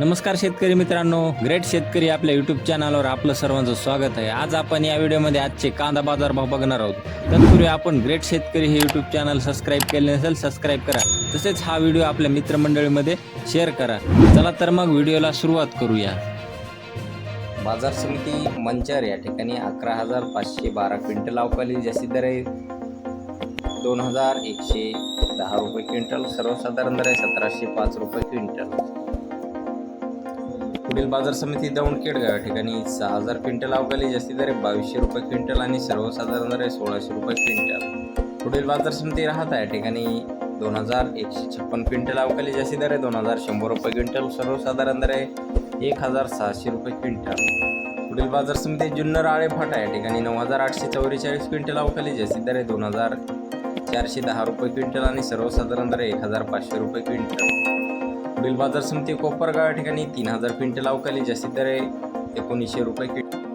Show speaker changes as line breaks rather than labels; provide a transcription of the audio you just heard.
नमस्कार शेतकरी मित्रांनो ग्रेट शेतकरी आपल्या यूट्यूब चॅनलवर आपलं सर्वांचं स्वागत आहे. आज आपण या व्हिडिओमध्ये आजचे कांदा बाजार भाव बघणार आहोत. तत्पूर्वी आपण ग्रेट शेतकरी हे यूट्यूब चॅनल सबस्क्राईब केले नसेल सबस्क्राईब करा. तसेच हा व्हिडिओ आपल्या मित्रमंडळीमध्ये शेअर करा. चला तर मग व्हिडिओला सुरुवात करूया. बाजार समिती मंचर या ठिकाणी अकरा हजार पाचशे बारा क्विंटल अवकाली जास्तीत दर आहे. दोन हजार एकशे दहा रुपये क्विंटल सर्वसाधारण दर आहे सतराशे पाच रुपये क्विंटल. पुढील बाजार समिती दौंड या ठिकाणी सहा हजार क्विंटल अवकाली जास्ती दर बावीसशे रुपये क्विंटल आणि सर्वसाधारण दर आहे सोळाशे रुपये क्विंटल. पुढील बाजार समिती राहत या ठिकाणी दोन हजार एकशे छप्पन क्विंटल अवकाली जास्ती दर आहे दोन हजार शंभर रुपये क्विंटल सर्वसाधारण दर आहे एक हजार सहाशे रुपये क्विंटल. पुढील बाजार समिती जुन्नर आळे फाटा या ठिकाणी नऊ हजार आठशे चौवेचाळीस क्विंटल अवकाली जास्ती दर आहे दोन हजार चारशे दहा रुपये क्विंटल आणि सर्वसाधारण दर एक हजार पाचशे रुपये क्विंटल. पुढील बाजार समिती कोपरगाव या ठिकाणी तीन हजार क्विंटल अवकाली जास्तीत दर एकोणीसशे रुपये क्विंटल